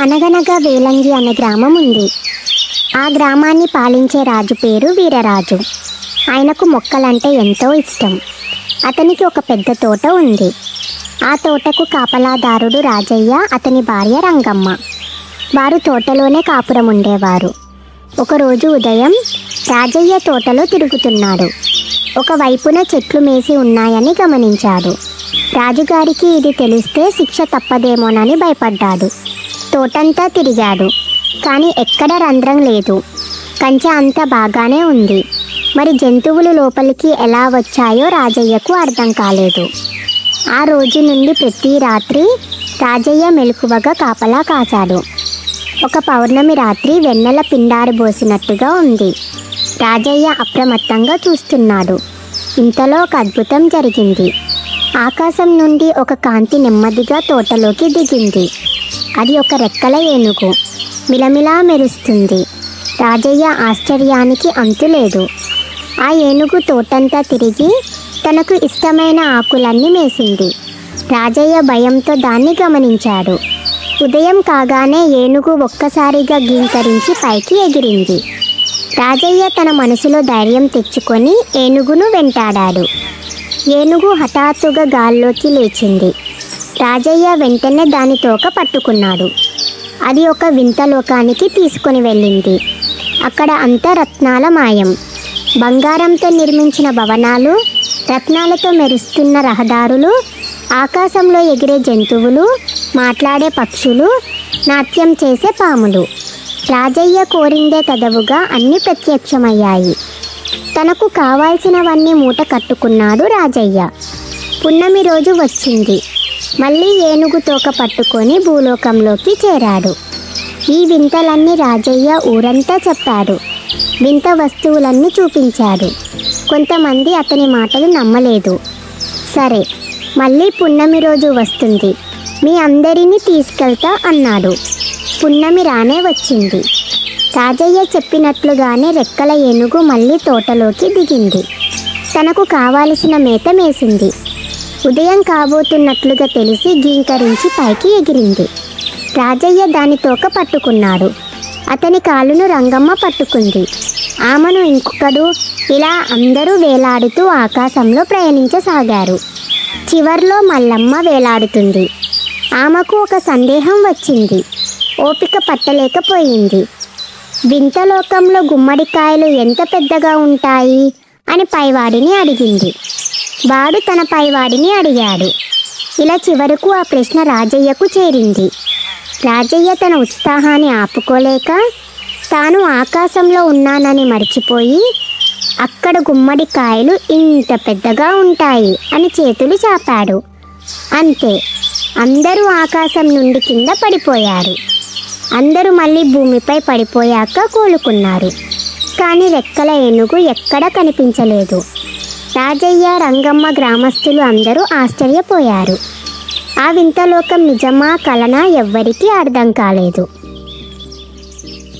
అనగనగా వేలంగి అనే గ్రామం ఉంది. ఆ గ్రామాన్ని పాలించే రాజు పేరు వీరరాజు. ఆయనకు మొక్కలంటే ఎంతో ఇష్టం. అతనికి ఒక పెద్ద తోట ఉంది. ఆ తోటకు కాపలాదారుడు రాజయ్య అతని భార్య రంగమ్మ. వారు తోటలోనే కాపురం ఉండేవారు. ఒకరోజు ఉదయం రాజయ్య తోటలో తిరుగుతున్నాడు. ఒకవైపున చెట్లు మేసి ఉన్నాయని గమనించాడు. రాజుగారికి ఇది తెలిస్తే శిక్ష తప్పదేమోనని భయపడ్డాడు. తోటంతా తిరిగాడు. కానీ ఎక్కడ రంధ్రం లేదు. కంచె అంతా బాగానే ఉంది. మరి జంతువులు లోపలికి ఎలా వచ్చాయో రాజయ్యకు అర్థం కాలేదు. ఆ రోజు నుండి ప్రతి రాత్రి రాజయ్య మెలకువగా కాపలా కాచాడు. ఒక పౌర్ణమి రాత్రి వెన్నెల పిండారబోసినట్టుగా ఉంది. రాజయ్య అప్రమత్తంగా చూస్తున్నాడు. ఇంతలో ఒక అద్భుతం జరిగింది. ఆకాశం నుండి ఒక కాంతి నెమ్మదిగా తోటలోకి దిగింది. అది ఒక రెక్కల ఏనుగు. మిలమిలా మెరుస్తుంది. రాజయ్య ఆశ్చర్యానికి అంతులేదు. ఆ ఏనుగు తోటంతా తిరిగి తనకు ఇష్టమైన ఆకులన్నీ మేసింది. రాజయ్య భయంతో దాన్ని గమనించాడు. ఉదయం కాగానే ఏనుగు ఒక్కసారిగా గీంకరించి పైకి ఎగిరింది. రాజయ్య తన మనసులో ధైర్యం తెచ్చుకొని ఏనుగును వెంటాడాడు. ఏనుగు హఠాత్తుగా గాల్లోకి లేచింది. రాజయ్య వెంటనే దాని తోక పట్టుకున్నాడు. అది ఒక వింత లోకానికి తీసుకొని వెళ్ళింది. అక్కడ అంతా రత్నాల మాయం. బంగారంతో నిర్మించిన భవనాలు రత్నాలతో మెరుస్తున్న రహదారులు ఆకాశంలో ఎగిరే జంతువులు మాట్లాడే పక్షులు నాట్యం చేసే పాములు. రాజయ్య కోరిందే కదవుగా అన్ని ప్రత్యక్షమయ్యాయి. తనకు కావాల్సినవన్నీ మూట కట్టుకున్నాడు రాజయ్య. పున్నమి రోజు వచ్చింది. మళ్ళీ ఏనుగు తోక పట్టుకొని భూలోకంలోకి చేరాడు. ఈ వింతలన్నీ రాజయ్య ఊరంతా చెప్పాడు. వింత వస్తువులన్నీ చూపించాడు. కొంతమంది అతని మాటలు నమ్మలేదు. సరే మళ్ళీ పున్నమి రోజు వస్తుంది. మీ అందరినీ తీసుకెళ్తా అన్నాడు. పున్నమి రానే వచ్చింది. రాజయ్య చెప్పినట్లుగానే రెక్కల ఏనుగు మళ్ళీ తోటలోకి దిగింది. తనకు కావాల్సిన మేత మేసింది. ఉదయం కాబోతున్నట్లుగా తెలిసి గీంకరించి పైకి ఎగిరింది. రాజయ్య దాని తోక పట్టుకున్నాడు. అతని కాలును రంగమ్మ పట్టుకుంది. ఆమెను ఇంకొకడు ఇలా అందరూ వేలాడుతూ ఆకాశంలో ప్రయాణించసాగారు. చివర్లో మల్లమ్మ వేలాడుతుంది. ఆమెకు ఒక సందేహం వచ్చింది. ఓపిక పట్టలేకపోయింది. వింతలోకంలో గుమ్మడికాయలు ఎంత పెద్దగా ఉంటాయి అని పైవాడిని అడిగింది. వాడు తన పైవాడిని అడిగాడు. ఇలా చివరకు ఆ ప్రశ్న రాజయ్యకు చేరింది. రాజయ్య తన ఉత్సాహాన్ని ఆపుకోలేక తాను ఆకాశంలో ఉన్నానని మర్చిపోయి అక్కడ గుమ్మడికాయలు ఇంత పెద్దగా ఉంటాయి అని చేతులు చాపాడు. అంతే అందరూ ఆకాశం నుండి కింద పడిపోయారు. అందరూ మళ్ళీ భూమిపై పడిపోయాక కోలుకున్నారు. కానీ రెక్కల ఏనుగు ఎక్కడా కనిపించలేదు. రాజయ్య రంగమ్మ గ్రామస్తులు అందరూ ఆశ్చర్యపోయారు. ఆ వింతలోకం నిజమా కలనా ఎవ్వరికీ అర్థం కాలేదు.